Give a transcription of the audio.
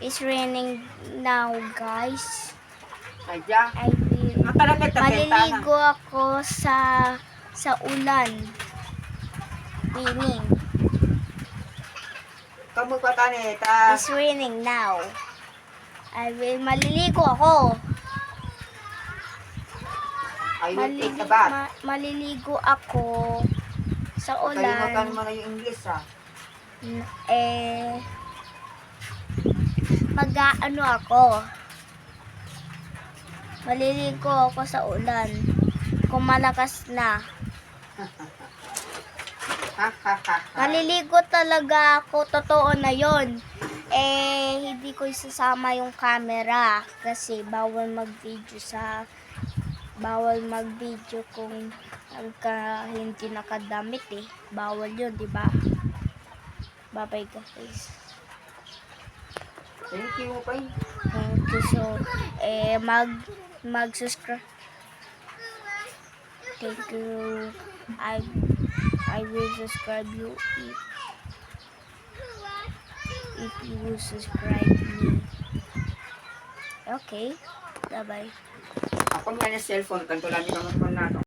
It's raining now, guys. Sadya. I will... Na. Maliligo ako sa sa ulan. Raining. Kamu pa kaneta. It's raining now. I will maliligo ako. I will take Malili- a bath. ma- maliligo ako sa Kalimutan ulan. mo na yung English ah. Eh mag-ano ako. Maliligo ako sa ulan. Kung malakas na. Maliligo talaga ako, totoo na yon. Eh, hindi ko isasama yung camera kasi bawal mag-video sa bawal mag-video kung nagka, hindi nakadamit eh. Bawal yun, di ba? Bye-bye guys. Thank you pa Thank you so, eh, mag, mag-subscribe. Thank you. I, I will subscribe you if, if you will subscribe me. Okay. Bye-bye. Ako nga na cellphone. Kanto lang yung mga nato.